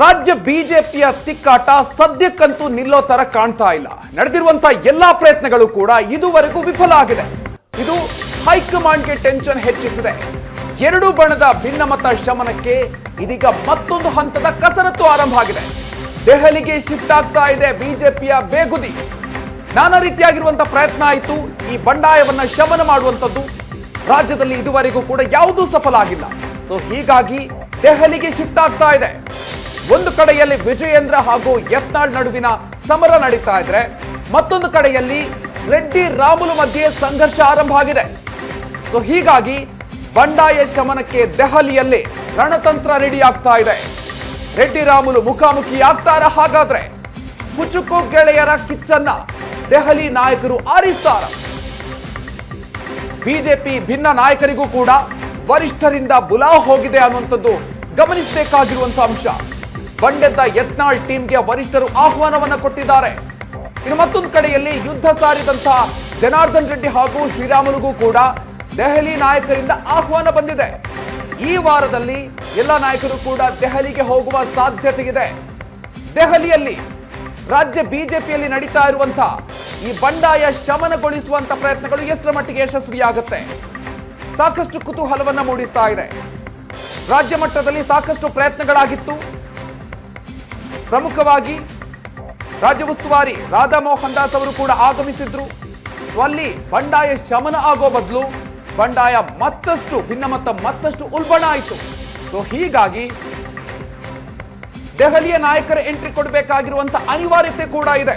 ರಾಜ್ಯ ಬಿಜೆಪಿಯ ತಿಕ್ಕಾಟ ಸದ್ಯಕ್ಕಂತೂ ನಿಲ್ಲೋ ತರ ಕಾಣ್ತಾ ಇಲ್ಲ. ನಡೆದಿರುವಂತ ಎಲ್ಲಾ ಪ್ರಯತ್ನಗಳು ಕೂಡ ಇದುವರೆಗೂ ವಿಫಲ ಆಗಿದೆ. ಇದು ಹೈಕಮಾಂಡ್ಗೆ ಟೆನ್ಷನ್ ಹೆಚ್ಚಿಸಿದೆ. ಎರಡು ಬಣದ ಭಿನ್ನಮತ ಶಮನಕ್ಕೆ ಇದೀಗ ಮತ್ತೊಂದು ಹಂತದ ಕಸರತ್ತು ಆರಂಭ ಆಗಿದೆ. ದೆಹಲಿಗೆ ಶಿಫ್ಟ್ ಆಗ್ತಾ ಇದೆ ಬಿಜೆಪಿಯ ಬೇಗುದಿ. ನಾನಾ ರೀತಿಯಾಗಿರುವಂತ ಪ್ರಯತ್ನ ಆಯಿತು. ಈ ಬಂಡಾಯವನ್ನ ಶಮನ ಮಾಡುವಂಥದ್ದು ರಾಜ್ಯದಲ್ಲಿ ಇದುವರೆಗೂ ಕೂಡ ಯಾವುದೂ ಸಫಲ ಆಗಿಲ್ಲ. ಸೊ ಹೀಗಾಗಿ ದೆಹಲಿಗೆ ಶಿಫ್ಟ್ ಆಗ್ತಾ ಇದೆ. ಒಂದು ಕಡೆಯಲ್ಲಿ ವಿಜಯೇಂದ್ರ ಹಾಗೂ ಯತ್ನಾಳ್ ನಡುವಿನ ಸಮರ ನಡೀತಾ ಇದ್ರೆ, ಮತ್ತೊಂದು ಕಡೆಯಲ್ಲಿ ರೆಡ್ಡಿ ರಾಮುಲು ಮಧ್ಯೆ ಸಂಘರ್ಷ ಆರಂಭ ಆಗಿದೆ. ಸೊ ಹೀಗಾಗಿ ಬಂಡಾಯ ಶಮನಕ್ಕೆ ದೆಹಲಿಯಲ್ಲಿ ರಣತಂತ್ರ ರೆಡಿ ಆಗ್ತಾ ಇದೆ. ರೆಡ್ಡಿ ರಾಮುಲು ಮುಖಾಮುಖಿ ಆಗ್ತಾರ ಹಾಗಾದ್ರೆ ಕುಚುಕು ಗೆಳೆಯರ ಕಿಚ್ಚನ್ನ ದೆಹಲಿ ನಾಯಕರು ಆರಿಸ್ತಾರ. ಬಿಜೆಪಿ ಭಿನ್ನ ನಾಯಕರಿಗೂ ಕೂಡ ವರಿಷ್ಠರಿಂದ ಬುಲಾವ್ ಹೋಗಿದೆ ಅನ್ನುವಂಥದ್ದು ಗಮನಿಸಬೇಕಾಗಿರುವಂತಹ ಅಂಶ. ಬಂಡೆದ್ದ ಯತ್ನಾಳ್ ಟೀಮ್ಗೆ ವರಿಷ್ಠರು ಆಹ್ವಾನವನ್ನು ಕೊಟ್ಟಿದ್ದಾರೆ. ಇನ್ನು ಮತ್ತೊಂದು ಕಡೆಯಲ್ಲಿ ಯುದ್ಧ ಸಾರಿದಂತಹ ಜನಾರ್ದನ್ ರೆಡ್ಡಿ ಹಾಗೂ ಶ್ರೀರಾಮುಲುಗೂ ಕೂಡ ದೆಹಲಿ ನಾಯಕರಿಂದ ಆಹ್ವಾನ ಬಂದಿದೆ. ಈ ವಾರದಲ್ಲಿ ಎಲ್ಲ ನಾಯಕರು ಕೂಡ ದೆಹಲಿಗೆ ಹೋಗುವ ಸಾಧ್ಯತೆ ಇದೆ ದೆಹಲಿಯಲ್ಲಿ ರಾಜ್ಯ ಬಿಜೆಪಿಯಲ್ಲಿ ನಡೀತಾ ಇರುವಂತಹ ಈ ಬಂಡಾಯ ಶಮನಗೊಳಿಸುವಂತ ಪ್ರಯತ್ನಗಳು ಎಷ್ಟರ ಮಟ್ಟಿಗೆ ಯಶಸ್ವಿಯಾಗುತ್ತೆ? ಸಾಕಷ್ಟು ಕುತೂಹಲವನ್ನು ಮೂಡಿಸ್ತಾ ಇದೆ. ರಾಜ್ಯ ಮಟ್ಟದಲ್ಲಿ ಸಾಕಷ್ಟು ಪ್ರಯತ್ನಗಳಾಗಿತ್ತು. ಪ್ರಮುಖವಾಗಿ ರಾಜ್ಯ ಉಸ್ತುವಾರಿ ರಾಧಾ ಮೋಹನ್ ದಾಸ್ ಅವರು ಕೂಡ ಆಗಮಿಸಿದ್ರು. ಅಲ್ಲಿ ಬಂಡಾಯ ಶಮನ ಆಗೋ ಬದಲು ಬಂಡಾಯ ಮತ್ತಷ್ಟು ಭಿನ್ನಮತ, ಮತ್ತಷ್ಟು ಉಲ್ಬಣ ಆಯಿತು. ಸೊ ಹೀಗಾಗಿ ದೆಹಲಿಯ ನಾಯಕರ ಎಂಟ್ರಿ ಕೊಡಬೇಕಾಗಿರುವಂತಹ ಅನಿವಾರ್ಯತೆ ಕೂಡ ಇದೆ.